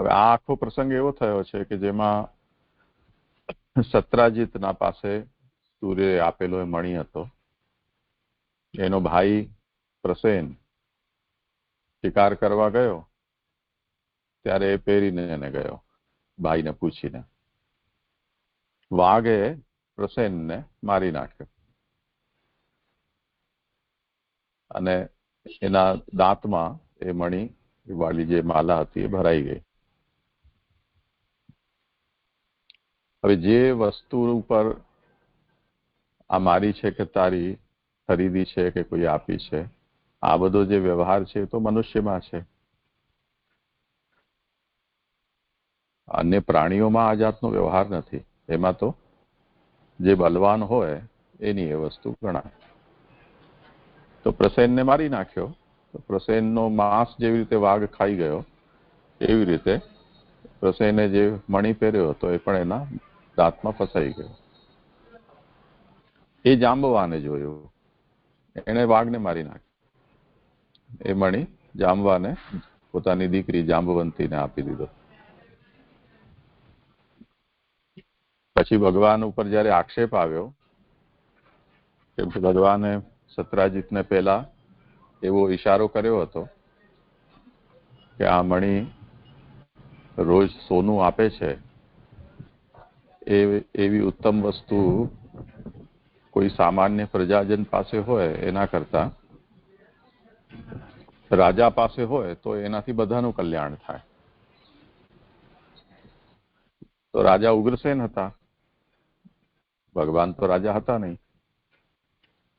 હવે આ આખો પ્રસંગ એવો થયો છે કે જેમાં સત્રાજીતના પાસે સૂર્ય આપેલો એ મણી હતો. એનો ભાઈ પ્રસેન શિકાર કરવા ગયો, ત્યારે એ પહેરીને એને ગયો, ભાઈને પૂછીને. વાઘે પ્રસેનને મારી નાખ્યો. અને એના દાંતમાં એ મણી વાળી જે માલા હતી એ ભરાઈ ગઈ. હવે જે વસ્તુ ઉપર આ મારી છે કે તારી ખરીદી છે કે કોઈ આપી છે, આ બધો જે વ્યવહાર છે તો મનુષ્યમાં છે. અન્ય પ્રાણીઓમાં આ જાતનો વ્યવહાર નથી. એમાં તો જે બલવાન હોય એની એ વસ્તુ ગણાય. તો પ્રસેનને મારી નાખ્યો. તો પ્રસેનનો માંસ જેવી રીતે વાઘ ખાઈ ગયો, એવી રીતે પ્રસેને જે મણી પહેર્યો હતો એ પણ એના દાંતમાં ફસાઈ ગયો. એ જાંબવાને જોયું. એણે વાઘને મારી નાખ્યો. એ મણી જાંબવાને પોતાની દીકરી જાંબવંતીને આપી દીધો. પછી ભગવાન ઉપર જયારે આક્ષેપ આવ્યો કે ભગવાને સત્રાજીતને પહેલા એવો ઈશારો કર્યો હતો કે આ મણી રોજ સોનું આપે છે એવી ઉત્તમ વસ્તુ કોઈ સામાન્ય પ્રજાજન પાસે હોય એના કરતા, રાજા પાસે હોય તો એનાથી બધાનું કલ્યાણ થાય. તો રાજા ઉગ્રસેન હતા. ભગવાન તો રાજા હતા નહીં.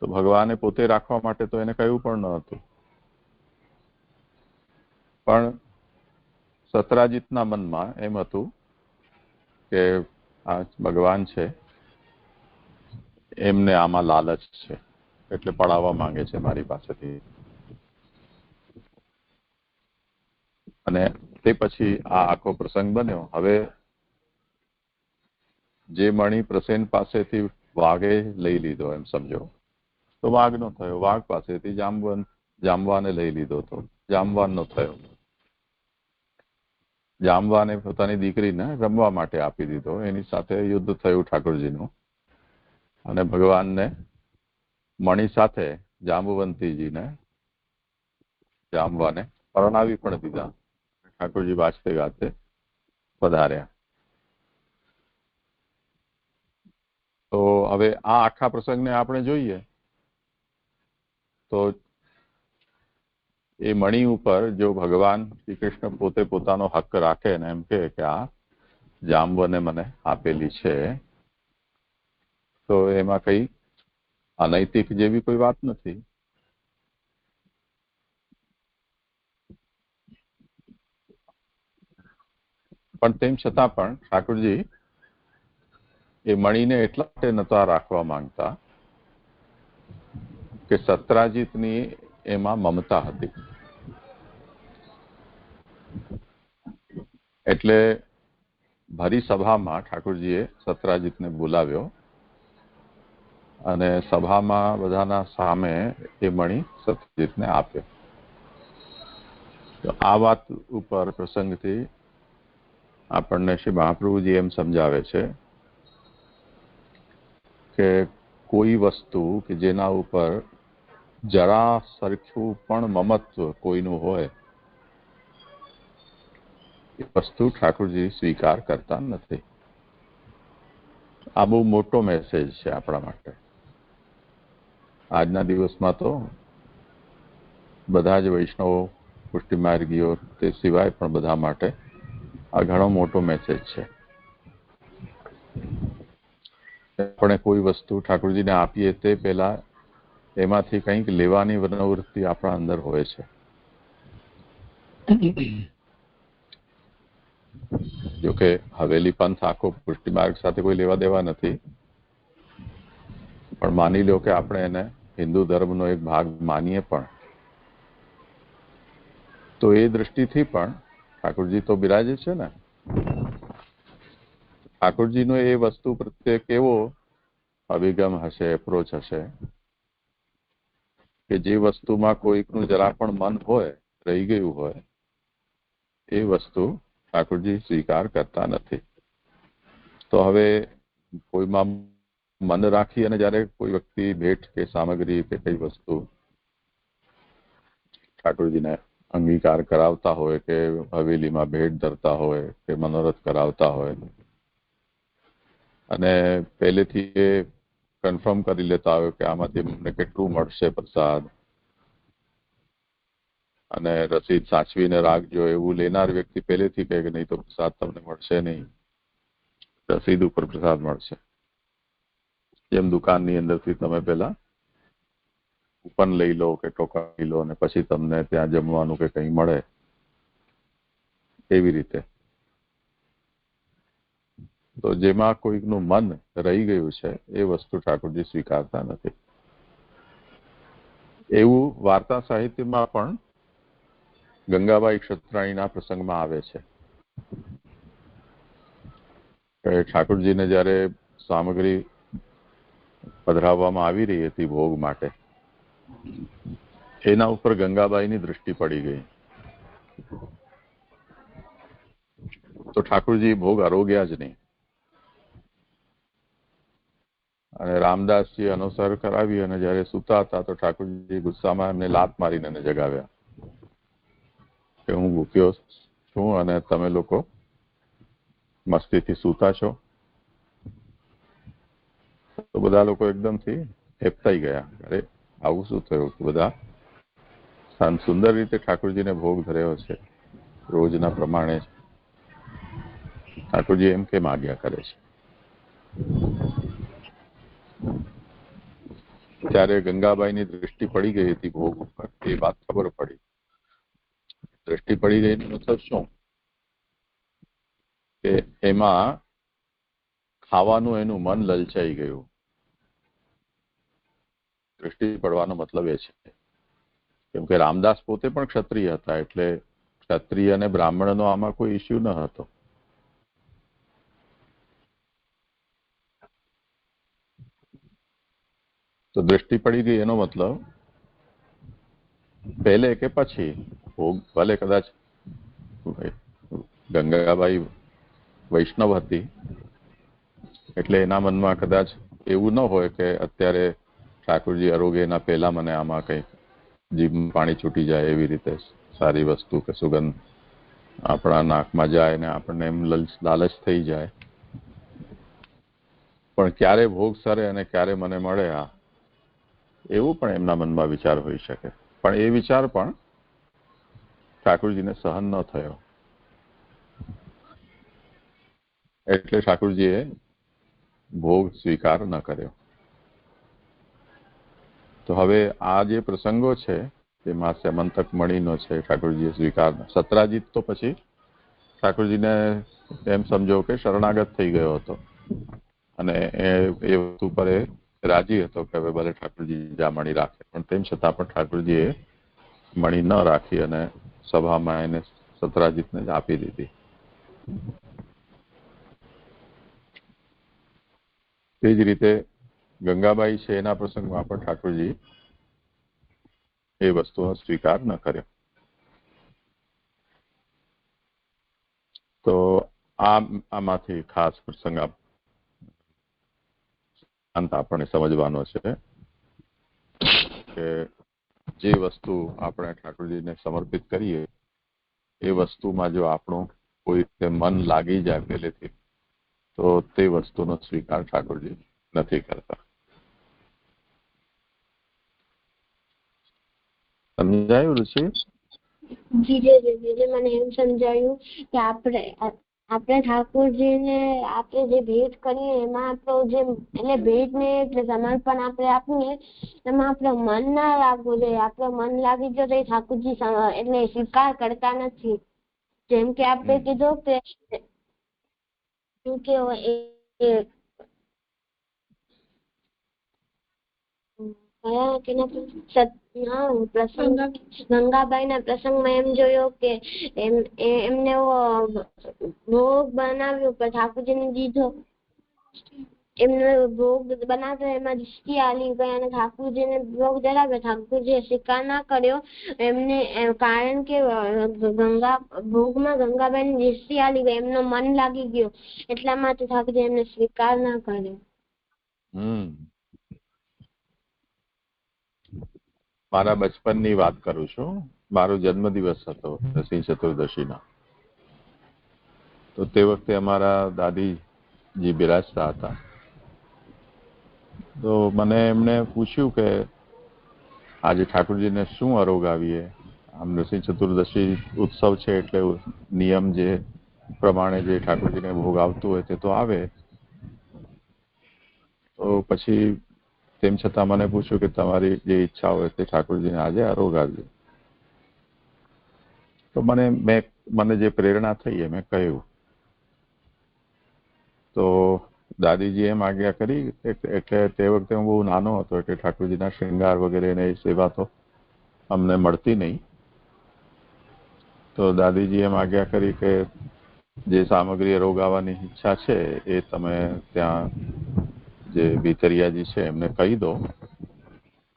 તો ભગવાને પોતે રાખવા માટે તો એને કહ્યું પણ ન હતું. પણ સતરાજીતના મનમાં એમ હતું કે આ ભગવાન છે, એમને આમાં લાલચ છે, એટલે પડાવવા માંગે છે મારી પાસેથી. અને તે પછી આ આખો પ્રસંગ બન્યો. હવે જે મણી પ્રસેન પાસેથી વાઘે લઈ લીધો, એમ સમજો. તો વાઘ નો થયો. વાઘ પાસેથી જામવન, જામવાને લઈ લીધો તો. જામવાન નો થયો. જામવાને પોતાની દીકરીને રમવા માટે આપી દીધો. એની સાથે યુદ્ધ થયું ઠાકોરજીનું. અને ભગવાનને મણી સાથે જાંબુવંતીજીને જામવાને પરણાવી પણ દીધા. ઠાકોરજી વાંચતે ગાતે પધાર્યા. તો હવે આ આખા પ્રસંગને આપણે જોઈએ તો એ મણી ઉપર જો ભગવાન શ્રી કૃષ્ણ પોતે પોતાનો હક રાખે ને એમ કે આ જામવને મને આપેલી છે, તો એમાં કઈ અનૈતિક જેવી કોઈ વાત નથી. પણ તેમ છતાં પણ ઠાકોરજી એ મણીને એટલા માટે નતા રાખવા માંગતા કે સત્રાજીતની એમાં મમતા હતી. એટલે ભરી સભામાં ઠાકોરજીએ સત્રાજીતને બોલાવ્યો અને સભામાં બધાના સામે એ મણી સત્યજીતને આપ્યો. તો આ વાત ઉપર પ્રસંગથી આપણને શ્રી મહાપ્રભુજી એમ સમજાવે છે કે કોઈ વસ્તુ કે જેના ઉપર જરા સરખું પણ મમત્વ કોઈનું હોય એ વસ્તુ ઠાકોરજી સ્વીકાર કરતા નથી. આ બહુ મોટો મેસેજ છે આપણા માટે. આજના દિવસમાં તો બધા જ વૈષ્ણવો પુષ્ટિમાર્ગીઓ તે સિવાય પણ બધા માટે આ ઘણો મોટો મેસેજ છે. આપણે કોઈ વસ્તુ ઠાકોરજીને આપીએ તે પહેલા એમાંથી કંઈક લેવાની પ્રવૃત્તિ આપણા અંદર હોય છે. જોકે હવેલી પંથ આખો પુષ્ટિમાર્ગ સાથે કોઈ લેવા દેવા નથી. પણ માની લો કે આપણે એને હિન્દુ ધર્મનો એક ભાગ માનીએ પણ. તો એ દ્રષ્ટિથી પણ ઠાકોરજી તો બિરાજે છે ને. ઠાકોરજીનો એ વસ્તુ પ્રત્યે કેવો અભિગમ હશે એપ્રોચ હશે કે જે વસ્તુમાં કોઈકનું જરા પણ મન હોય, રહી ગયું હોય, એ વસ્તુ ઠાકોરજી સ્વીકાર કરતા નથી. તો હવે કોઈમાં મન રાખી અને જ્યારે કોઈ વ્યક્તિ ભેટ કે સામગ્રી કે કઈ વસ્તુ ઠાકોરજીને અંગીકાર કરાવતા હોય કે હવેલીમાં ભેટ ધરતા હોય કે મનોરથ કરાવતા હોય. અને પહેલેથી એ કન્ફર્મ કરી લેતા હોય કે આમાંથી અમને કેટલું મળશે પ્રસાદ. અને રસીદ સાચવીને રાખજો, એવું લેનાર વ્યક્તિ પહેલેથી કહે કે નહીં તો પ્રસાદ તમને મળશે નહીં. રસીદ ઉપર પ્રસાદ મળશે. જેમ દુકાનની અંદરથી તમે પેલા કૂપન લઈ લો કે ટોકન લઈ લો અને પછી તમને ત્યાં જમવાનું કે કંઈ મળે એવી રીતે. તો જેમાં કોઈકનું મન રહી ગયું છે એ વસ્તુ ઠાકોરજી સ્વીકારતા નથી. એવું વાર્તા સાહિત્યમાં પણ ગંગાબાઈ ક્ષત્રાણીના પ્રસંગમાં આવે છે. ઠાકોરજીને જ્યારે સામગ્રી પધરાવવામાં આવી રહી હતી ભોગ માટે, એના ઉપર ગંગાબાઈની દૃષ્ટિ પડી ગઈ. તો ઠાકોરજી ભોગ આરોગ્યા જ નહીં. અને રામદાસજી અનુસર કરાવી અને જયારે સુતા હતા તો ઠાકોરજી ગુસ્સામાં એમને લાત મારીને જગાવ્યા. કે હું ભૂખ્યો છું અને તમે લોકો મસ્તીથી સૂતા છો. તો બધા લોકો એકદમથી હેપતાઈ ગયા. અરે, આવું શું થયું? બધા સુંદર રીતે ઠાકોરજીને ભોગ ધર્યો છે. રોજના પ્રમાણે ઠાકોરજી એમ કેમ આગ્યા કરે છે. ત્યારે ગંગાબાઈની દૃષ્ટિ પડી ગઈ હતી ભોગ ઉપર. એ વાત ખબર પડી. દ્રષ્ટિ પડી ગઈ મતલબ શું? કે એમાં ખાવાનું એનું મન લલચાઈ ગયું. દ્રષ્ટિ પડવાનો મતલબ એ છે. કેમ કે રામદાસ પોતે પણ ક્ષત્રિય હતા, એટલે ક્ષત્રિય અને બ્રાહ્મણનો આમાં કોઈ ઇસ્યુ ન હતો. તો દ્રષ્ટિ પડી ગઈ એનો મતલબ, પહેલે કે પછી ભોગ, ભલે કદાચ ગંગાબાઈ વૈષ્ણવ હતી, એટલે એના મનમાં કદાચ એવું ન હોય કે અત્યારે ઠાકોરજી આરોગ્યના પહેલા મને આમાં કંઈક જીભમાં પાણી છૂટી જાય એવી રીતે સારી વસ્તુ કે સુગંધ આપણા નાકમાં જાય ને આપણને એમ લાલચ થઈ જાય. પણ ક્યારે ભોગ સરે અને ક્યારે મને મળે આ, એવું પણ એમના મનમાં વિચાર હોઈ શકે. પણ એ વિચાર પણ ઠાકોરજીને સહન ન થયો. એટલે ઠાકોરજીએ ભોગ સ્વીકાર ન કર્યો. તો હવે આ જે પ્રસંગો છે તેમાં સેમંતક મણીનો છે, ઠાકોરજીએ સ્વીકાર સતરાજીત તો પછી ઠાકોરજીને એમ સમજો કે શરણાગત થઈ ગયો હતો. અને એ એ વસ્તુ પર એ રાજી હતો કે હવે ભલે ઠાકોરજી જા મણી રાખે, પણ તેમ છતાં પણ ઠાકોરજીએ મણી ન રાખી અને સભામાં એને સતરાજીતને જ આપી દીધી. તે જ રીતે ગંગાબાઈ છે એના પ્રસંગમાં પણ ઠાકોરજી એ વસ્તુનો સ્વીકાર ન કર્યો. તો આ આમાંથી ખાસ પ્રસંગ આપણને આપણે સમજવાનો છે કે જે વસ્તુ આપણે ઠાકોરજીને સમર્પિત કરીએ, એ વસ્તુમાં જો આપણું કોઈ રીતે મન લાગી જાય પહેલેથી, તો તે વસ્તુનો સ્વીકાર ઠાકોરજી નથી કરતા. સમજાયું ઋષિ? જી જી જી મને એમ સમજાયું કે આપણે આપણે ઠાકોરજીને આપણે જે ભેટ કરીએ એમાં આપણો જે એટલે ભેટને એટલે સમર્પણ આપણે આપીએ એમાં આપણો મન ના લાગવું જોઈએ. આપણો મન લાગી ગયો તો એ ઠાકોરજી એટલે સ્વીકાર કરતા નથી. જેમ કે આપણે કીધું કે શું એ પ્રસંગ ગંગાબાઈ ના પ્રસંગમાં એમ જોયો કે એમ એમને ભોગ બનાવ્યો પણ ઠાકોરજીને દીધો. એમને ભોગ બનાવતો એમાં દૃષ્ટિ આલી ગઈ અને ઠાકોરજીને ભોગ ધરાવ્યો. ઠાકોરજીએ સ્વીકાર ના કર્યો. એમને કારણ કે ગંગા ભોગમાં ગંગાબેન દૃષ્ટિ આલી ગઈ એમનો મન લાગી ગયો. એટલા માટે ઠાકોરજી એમને સ્વીકાર ના કર્યો. હમ. મારા બચપનની વાત કરું છું. મારો જન્મદિવસ હતો નરસિંહ ચતુર્દશીનો. તો તે વખતે અમારા દાદીજી બિરાજતા હતા. તો મને એમણે પૂછ્યું કે આજે ઠાકોરજીને શું અરોગાવીએ આમ નરસિંહ ચતુર્દશી ઉત્સવ છે એટલે નિયમ જે પ્રમાણે જે ઠાકોરજીને ભોગ આવતું હોય તે તો આવે. તો પછી તેમ છતાં મને પૂછ્યું કે તમારી જે ઈચ્છા હોય તે ઠાકોરજીને આજે આરોગાવજો તો મને મેં, મને જે પ્રેરણા થઈ મેં કહ્યું. તો દાદીજી એમ આજ્ઞા કરી એટલે તે વખતે હું બહુ નાનો હતો એટલે ઠાકોરજીના શૃંગાર વગેરે એ સેવા તો અમને મળતી નહીં. તો દાદીજી એમ આજ્ઞા કરી કે જે સામગ્રી રોગાવાની ઈચ્છા છે એ તમે ત્યાં જે ભીતરિયાજી છે, એમને કહી દો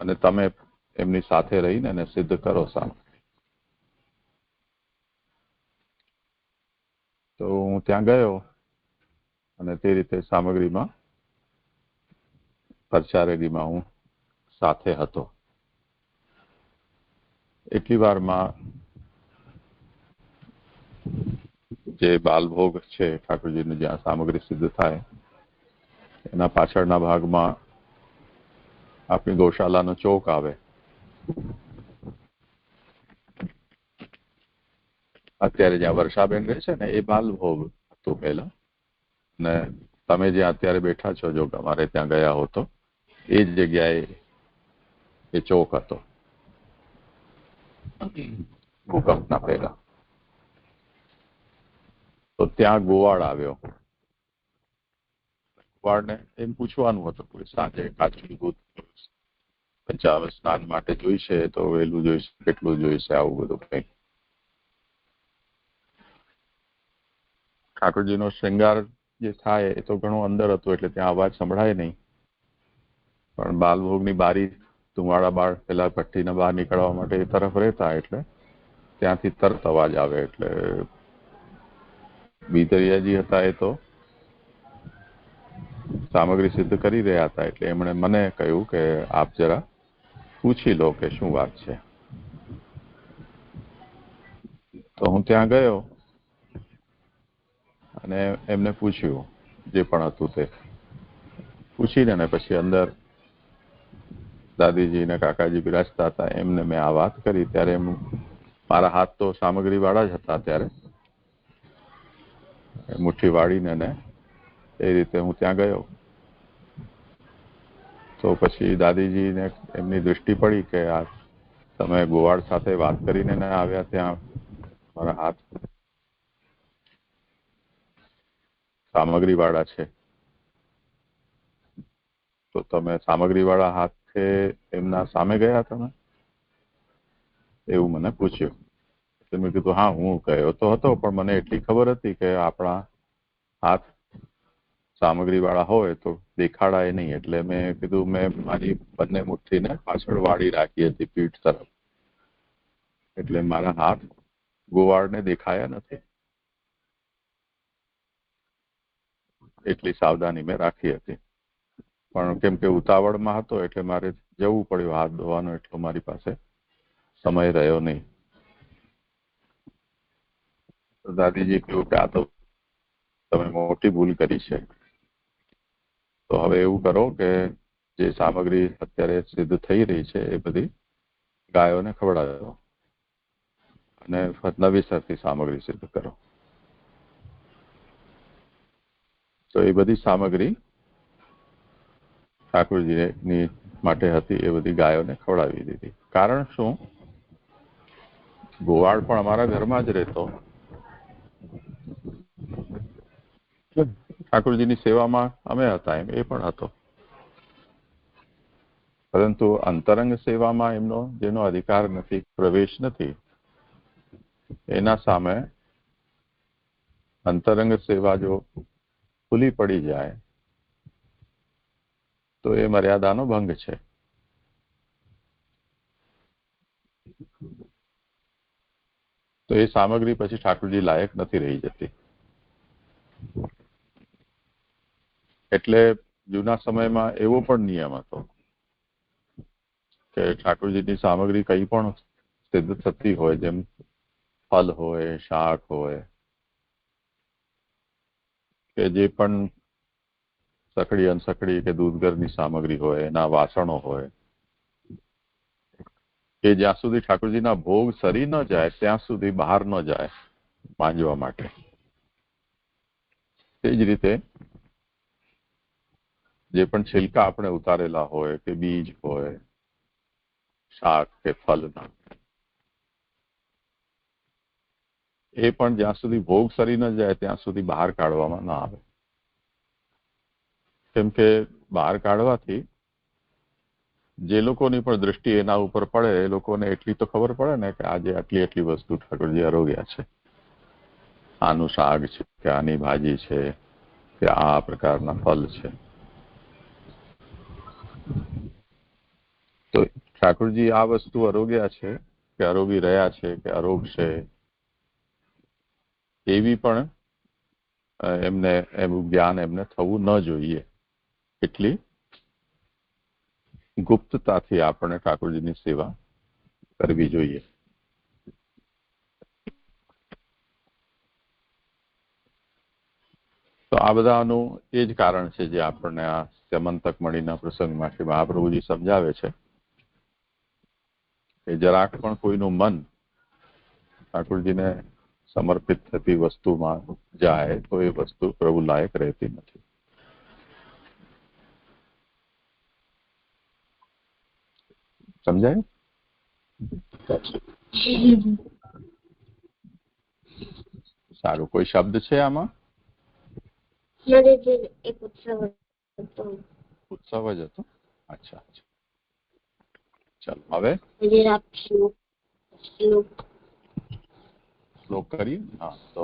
અને તમે એમની સાથે રહીને એને સિદ્ધ કરો સારું તો હું ત્યાં ગયો અને તે રીતે સામગ્રીમાં પ્રચારેલીમાં હું સાથે હતો. એટલી વારમાં જે બાલભોગ છે, ઠાકોરજીનું જ્યાં સામગ્રી સિદ્ધ થાય એના પાછળના ભાગમાં આપણી ગૌશાલાનો ચોક આવે. અત્યારે જ્યાં વર્ષાબેન રહે છે ને, એ બાલભોગ હતું પહેલા. ને તમે જ્યાં અત્યારે બેઠા છો, જો અમારે ત્યાં ગયા હો તો, એ જ જગ્યાએ એ ચોક હતો. ભૂકંપના પહેલા. તો ત્યાં ગોવાળ આવ્યો. ગોવાળને એમ પૂછવાનું હતું કે સાંજે કાચું દૂધ પંચાવન સ્નાન માટે જોઈશે તો વહેલું જોઈશે, કેટલું જોઈશે, આવું બધું કંઈક. ઠાકોરજીનો શૃંગાર જે થાય એ તો ઘણો અંદર હતો એટલે ત્યાં અવાજ સંભળાય નહીં. પણ બાલભોગની બારી ધુમાડા બાળ પેલા ભઠ્ઠીના બહાર નીકળવા માટે એ તરફ રહેતા એટલે ત્યાંથી તરત અવાજ આવે એટલે. બીતરિયાજી હતા એ તો સામગ્રી સિદ્ધ કરી રહ્યા હતા એટલે એમણે મને કહ્યું કે આપ જરા પૂછી લો કે શું વાત છે. તો હું ત્યાં ગયો અને એમને પૂછ્યું જે પણ હતું તે. પૂછીને ને પછી અંદર દાદીજી ને કાકાજી બિરાજતા હતા, એમને મેં આ વાત કરી ત્યારે એમ મારા હાથ તો સામગ્રી વાળા જ હતા ત્યારે. મુઠ્ઠી વાળીને ને એ રીતે હું ત્યાં ગયો. તો પછી દાદીજીને એમની દૃષ્ટિ પડી કે આ તમે ગોવાળ સાથે વાત કરીને આવ્યા ત્યાં મારા હાથ. સામગ્રી વાળા છે. તો તમે સામગ્રી વાળા હાથે એમના સામે ગયા તમે? એવું મને પૂછ્યું. મેં કીધું, હા, હું ગયો તો હતો, પણ મને એટલી ખબર હતી કે આપણા હાથ સામગ્રી વાળા હોય તો દેખાડાય નહીં. એટલે મેં કીધું, મેં મારી બંને મુઠ્ઠીને પાછળ વાળી રાખી હતી પીઠ તરફ. એટલે મારા હાથ ગોવાળને દેખાયા નથી. એટલી સાવધાની મેં રાખી હતી. પણ કેમ કે ઉતાવળમાં હતો, એટલે મારે જવું પડ્યું હાથ ધોવાનો, એટલો મારી પાસે સમય રહ્યો નહીં. દાદીજી કહ્યું કે આ તો તમે મોટી ભૂલ કરી છે. તો હવે એવું કરો કે જે સામગ્રી અત્યારે સિદ્ધ થઈ રહી છે એ બધી ગાયોને ખવડાવો અને નવીસરથી સામગ્રી સિદ્ધ કરો. તો એ બધી સામગ્રી ઠાકોરજીની માટે હતી, એ બધી ગાયોને ખવડાવી દીધી. કારણ શું? ગોવાળ પણ અમારા ઘરમાં જ રહેતો. ઠાકોરજીની સેવામાં અમે હતા એમ, એ પણ હતો. પરંતુ અંતરંગ સેવામાં એમનો જેનો અધિકાર નથી, પ્રવેશ નથી, એના સામે અંતરંગ સેવા જો ખુલી પડી જાય, તો એ મર્યાદાનો ભંગ છે. તો એ સામગ્રી પછી ઠાકોરજી લાયક નથી રહી જતી. એટલે જૂના સમયમાં એવો પણ નિયમ હતો કે ઠાકોરજીની સામગ્રી કઈ પણ સિદ્ધ થતી હોય, જેમ ફલ હોય, શાક હોય, કે જે પણ સકડી અનસકડી કે દૂધઘરની સામગ્રી હોય, એના વાસણો હોય, કે જ્યાં સુધી ઠાકોરજીના ભોગ સરી ન જાય, ત્યાં સુધી બહાર ન જાય માંજવા માટે. તે જ રીતે જે પણ છિલકા આપણે ઉતારેલા હોય કે બીજ હોય, શાક કે ફલના એ પણ જ્યાં સુધી ભોગ સરી ન જાય ત્યાં સુધી બહાર કાઢવામાં ના આવે. કેમ કે બહાર કાઢવાથી જે લોકોની પણ દ્રષ્ટિ એના ઉપર પડે, એ લોકોને એટલી તો ખબર પડે ને કે આજે આટલી આટલી વસ્તુ ઠાકોરજી આરોગ્યા છે. આનું શાક છે, કે આની ભાજી છે, કે આ પ્રકારના ફલ છે. તો ઠાકોરજી આ વસ્તુ આરોગ્યા છે કે આરોગી રહ્યા છે કે આરોગશે એવી પણ એમને એનું જ્ઞાન એમને થવું ન જોઈએ. એટલી ગુપ્તતાથી આપણે ઠાકોરજીની સેવા કરવી જોઈએ. તો આ બધાનું એ જ કારણ છે જે આપણને આ સ્યમંતક મળીના પ્રસંગમાં શ્રી મહાપ્રભુજી સમજાવે છે. કે જરાક પણ કોઈનું મન ઠાકોરજીને સમર્પિત થતી વસ્તુમાં જાય તો એ વસ્તુ પ્રભુ લાયક રહેતી નથી. સમજાય? સારું કોઈ શબ્દ છે આમાં? ઉત્સવ જ હતો? અચ્છા અચ્છા. ચાલો હવે? શ્લોક કરીએ? હા તો